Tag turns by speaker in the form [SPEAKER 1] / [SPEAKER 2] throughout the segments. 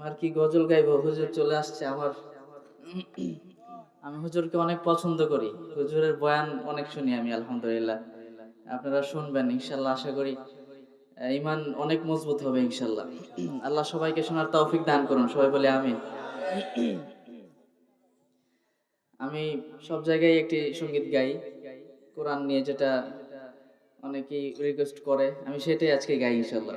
[SPEAKER 1] আমার কি গজল গাইবো? হুজুর চলে আসছে আমার আমি হুজুরকে অনেক পছন্দ করি। হুজুরের বয়ান অনেক শুনি আমি, আলহামদুলিল্লাহ। আপনারা শুনবেন, ইনশাল্লাহ আশা করি ইমান অনেক মজবুত হবে, ইনশাল্লাহ। আল্লাহ সবাইকে শোনার তৌফিক দান করুন, সবাই বলে আমিন। আমি সব জায়গায় একটি সংগীত গাই। কোরআন নিয়ে যেটা অনেকেই রিকোয়েস্ট করে, আমি সেটাই আজকে গাই, ইনশাল্লাহ।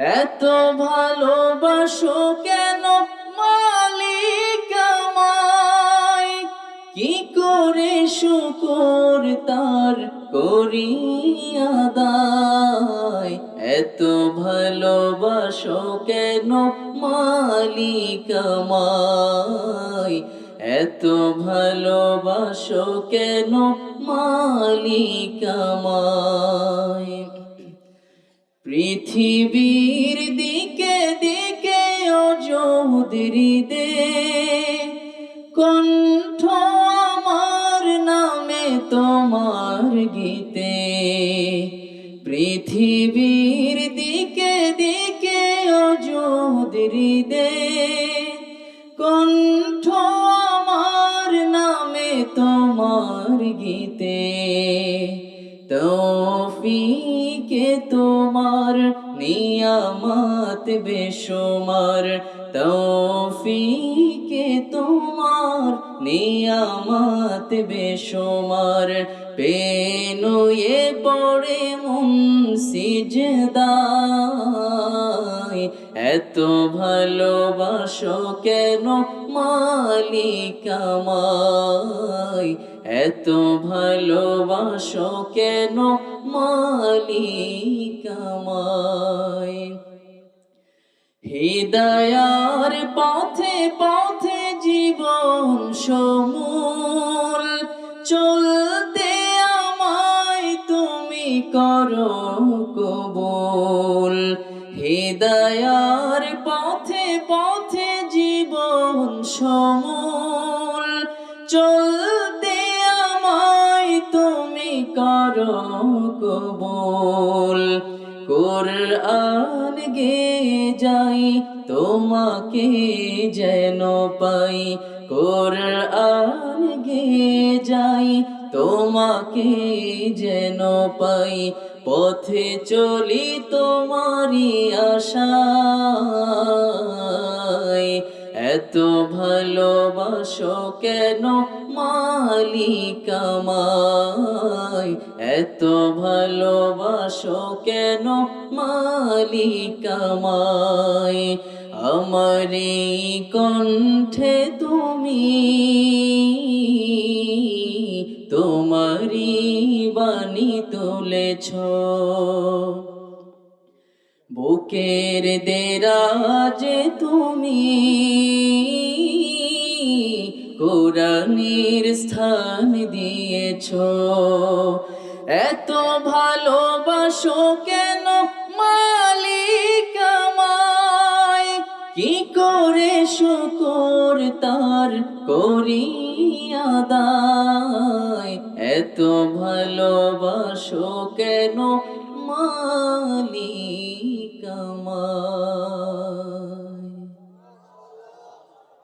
[SPEAKER 1] এত ভালোবাসো কেন মালিক আমায়? কি করে শুকর তার করি আদায়? এত ভালোবাসো কেন মালিক আমায়? এত ভালোবাসো কেন মালিক আমায়? পৃথিবীর দিকে দিকে অযোধরি দে কণ্ঠ আমার নামে তোমার গীতে। পৃথিবীর দিকে দিকে অযোধরি দে কণ্ঠ আমার নামে তোমার গীতে। তৌফিকে তোমার? নিয়ামত বেশুমার। তৌফিকে তোমার। নিয়ামত বেশুমার। পেনুয়ে পড়ে মন সিজদায়। এত ভালোবাসো কেন মালিক আমায়? এত ভালোবাসো কেন মালিক আমায়? হৃদয়ার পথে পথে জীবন সমূল, চলতে আমায় তুমি করো কবুল। হৃদয়ার পথে পথে জীবন সমূল তুমি করো কবুল। কোরআন গে যাই, তোমাকে যেন পাই। কোরআন গে যাই, তোমাকে যেন পাই। পথে চলি তোমারি আশায়। এত ভালোবাসো কেন মালিক আমায় এত ভালোবাসো কেন মালিক আমায় আমার কণ্ঠে তুমি তোমারি বাণী তুলেছ। বুকের দেরাজে তুমি কোরআনের স্থান দিয়েছ। এত ভালোবাসো কেন মালিক আমায়? কি করে শুকর তার করি আদায়? এত ভালোবাসো কেন মালিক আমায়?